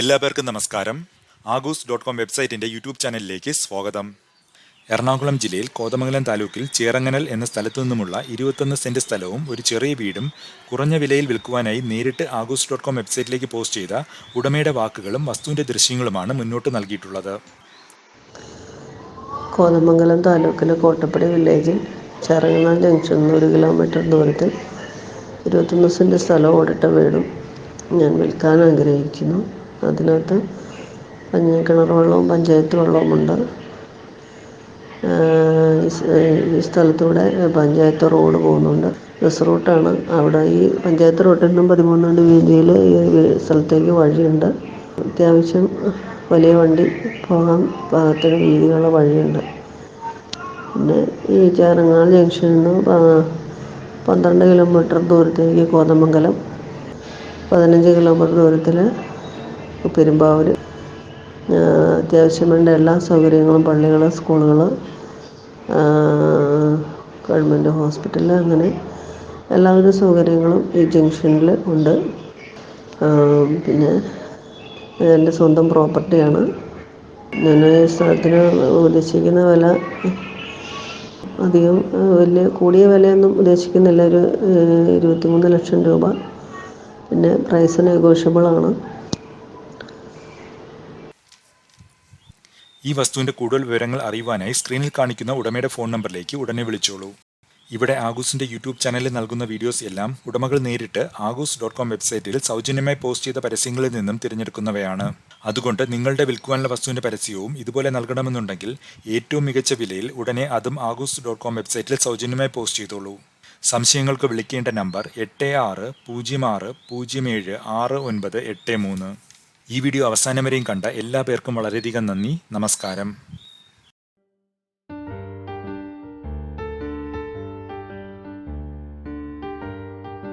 എല്ലാ പേർക്കും നമസ്കാരം. ആഗൂസ് ഡോട്ട് കോം വെബ്സൈറ്റിന്റെ യൂട്യൂബ് ചാനലിലേക്ക് സ്വാഗതം. എറണാകുളം ജില്ലയിൽ കോതമംഗലം താലൂക്കിൽ ചേറങ്ങനൽ എന്ന സ്ഥലത്തു നിന്നുമുള്ള ഇരുപത്തൊന്ന് സെന്റ് സ്ഥലവും ഒരു ചെറിയ വീടും കുറഞ്ഞ വിലയിൽ വിൽക്കുവാനായി നേരിട്ട് ആഗൂസ് ഡോട്ട് കോം വെബ്സൈറ്റിലേക്ക് പോസ്റ്റ് ചെയ്ത ഉടമയുടെ വാക്കുകളും വസ്തുവിന്റെ ദൃശ്യങ്ങളുമാണ് മുന്നോട്ട് നൽകിയിട്ടുള്ളത്. കോതമംഗലം താലൂക്കിലെ കോട്ടപ്പടി വില്ലേജിൽ ചേറങ്ങനൽ ജംഗ്ഷനിൽ ഒരു കിലോമീറ്റർ ദൂരത്തിൽ ഇരുപത്തൊന്ന് സെന്റ് സ്ഥലവും ഓടിട്ട വീടും ഞാൻ വിൽക്കാൻ ആഗ്രഹിക്കുന്നു. അതിനകത്ത് കിണർ വെള്ളവും പഞ്ചായത്ത് വെള്ളവുമുണ്ട്. ഈ സ്ഥലത്തൂടെ പഞ്ചായത്ത് റോഡ് പോകുന്നുണ്ട്. ബസ് റൂട്ടാണ്. അവിടെ ഈ പഞ്ചായത്ത് റോട്ടിൽ നിന്നും പതിമൂന്നാം വീതിയിൽ ഈ സ്ഥലത്തേക്ക് വഴിയുണ്ട്. അത്യാവശ്യം വലിയ വണ്ടി പോകാൻ പാകത്തിന് വീതിയുള്ള വഴിയുണ്ട്. പിന്നെ ഈ ചേറങ്ങാൽ ജംഗ്ഷനിൽ നിന്ന് പന്ത്രണ്ട് കിലോമീറ്റർ ദൂരത്തേക്ക് കോതമംഗലം. പതിനഞ്ച് കിലോമീറ്റർ ദൂരത്തിൽ പെരുമ്പാവൂർ അത്യാവശ്യം വേണ്ട എല്ലാ സൗകര്യങ്ങളും പള്ളികൾ സ്കൂളുകൾ ഗവൺമെന്റ് ഹോസ്പിറ്റൽ അങ്ങനെ എല്ലാവിധ സൗകര്യങ്ങളും ഈ ജംഗ്ഷനിൽ ഉണ്ട്. പിന്നെ എന്റെ സ്വന്തം പ്രോപ്പർട്ടിയാണ്. ഞാൻ സ്ഥലത്തിന് ഉദ്ദേശിക്കുന്ന വില അധികം വലിയ കൂടിയ വിലയൊന്നും ഉദ്ദേശിക്കുന്നില്ല. ഒരു ഇരുപത്തിമൂന്ന് ലക്ഷം രൂപ. പിന്നെ പ്രൈസ് നെഗോഷ്യബിളാണ് ഈ വസ്തുവിന്റെ കൂടുതൽ വിവരങ്ങൾ അറിയുവാനായി സ്ക്രീനിൽ കാണിക്കുന്ന ഉടമയുടെ ഫോൺ നമ്പറിലേക്ക് ഉടനെ വിളിച്ചോളൂ. ഇവിടെ ആഗൂസിന്റെ യൂട്യൂബ് ചാനലിൽ നൽകുന്ന വീഡിയോസ് എല്ലാം ഉടമകൾ നേരിട്ട് ആഗൂസ് ഡോട്ട് കോം വെബ്സൈറ്റിൽ സൗജന്യമായി പോസ്റ്റ് ചെയ്ത പരസ്യങ്ങളിൽ നിന്നും തിരഞ്ഞെടുക്കുന്നവയാണ്. അതുകൊണ്ട് നിങ്ങളുടെ വിൽക്കുവാനുള്ള വസ്തുവിന്റെ പരസ്യവും ഇതുപോലെ നൽകണമെന്നുണ്ടെങ്കിൽ ഏറ്റവും മികച്ച വിലയിൽ ഉടനെ അതും ആഗൂസ് ഡോട്ട് കോം വെബ്സൈറ്റിൽ സൗജന്യമായി പോസ്റ്റ് ചെയ്തോളൂ. സംശയങ്ങൾക്ക് വിളിക്കേണ്ട നമ്പർ എട്ട് ആറ് പൂജ്യം ആറ് പൂജ്യം ഏഴ് ആറ് ഒൻപത് എട്ട് മൂന്ന്. ഈ വീഡിയോ അവസാനം വരെയും കണ്ട എല്ലാ പേർക്കും വളരെയധികം നന്ദി. നമസ്കാരം.